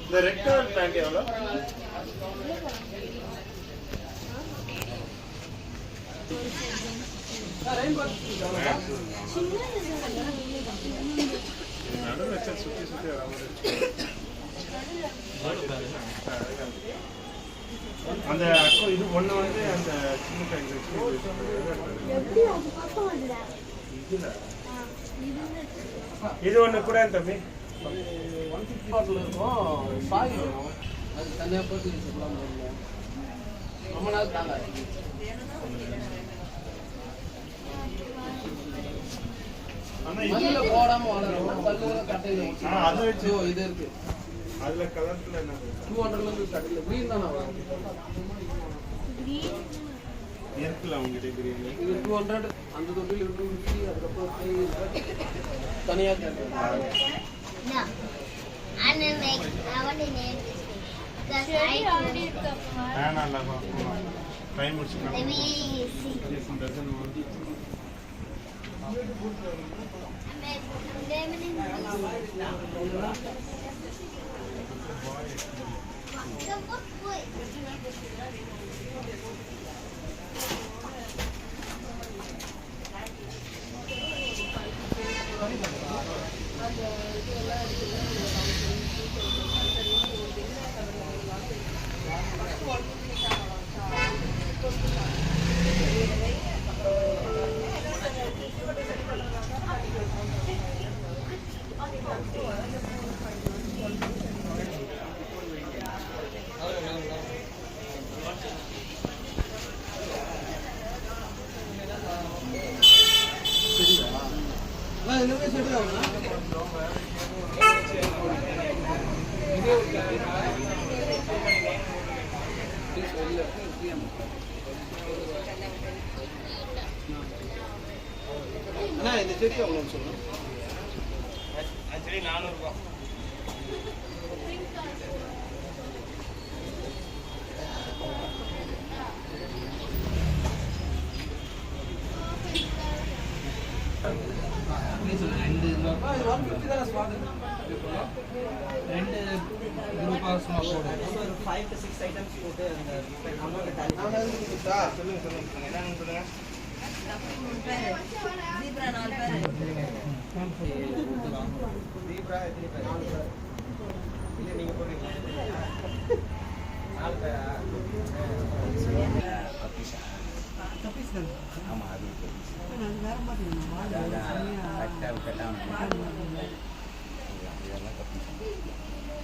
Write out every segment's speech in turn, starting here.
இந்த red colour pant எவ்வளோ நடுவில் சுற்றி சுற்றி வர மாதிரி. அந்த அக்கோ இது ஒண்ணு வந்து அந்த சின்ன இது ஒண்ணு கூட தம்பி. ஒன் ஃபிஃப்டி பாட்டில் இருக்கும். சாய் அது தனியாக போட்டு சொல்லலாம் முடியல. ரொம்ப நாள் தாங்க. ஆனா இது மண்ணில் போடாம வளரும் பல்லு கட்டையில் இது இருக்கு. அதுல கலர்ல என்ன? டூ ஹண்ட்ரட்லேருந்து கட்டையில் கிரீன் தானே வரும் இருக்குல்ல உங்ககிட்ட பிரியாணி. இது டூ ஹண்ட்ரட் அந்த தொட்டியில் டூ ஃபிஃப்டி அதுக்கப்புறம் தனியாக hundred. முடிச்சுக்கலாம் 我怎么不会？இந்த செடி எவ்வளோன்னு சொல்லுங்க. ஆக்சுவலி நானூறுபா. இது ஒன் ஃபிஃப்டி தானே ஸ்மார்ட் ரெண்டு குரூப்பாக சும்மா போடுவோம் ஒரு ஃபைவ் டு சிக்ஸ் ஐட்டம்ஸ் போட்டு அந்த சொல்லுங்க சொல்லுங்க. என்னன்னு சொல்லுங்க? தீப்ரா எத்தனை பேர்? நாலு பேர். இல்லை நீங்கள் போடுறீங்க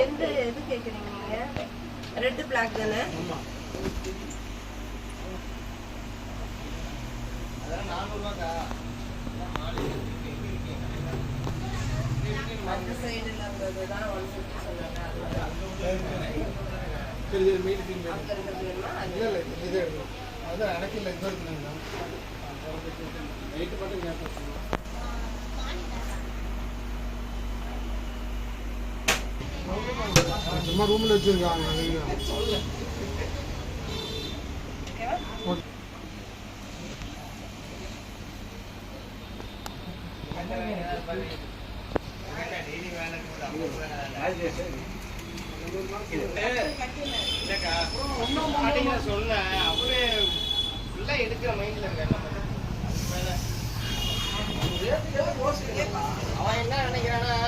எந்த எது கேக்குறீங்க நீங்க? ரெட் பிளாக் தானே? அந்த இருந்தது தான் ஒன் ஃபிஃப்டி சொன்னாங்க. அங்க இருக்கிறது வேணுமா? அது இது அதான் எனக்கு இல்லை இது நைட்டு மட்டும் கேட்பேன் சும்மா ரூமில் வச்சுருக்காங்க சொல்ல அவரே ஃபுல்லா எடுக்கிற மைண்ட்ல இருக்காரு நம்ம மேல அவன் என்ன நினைக்கிறான்னா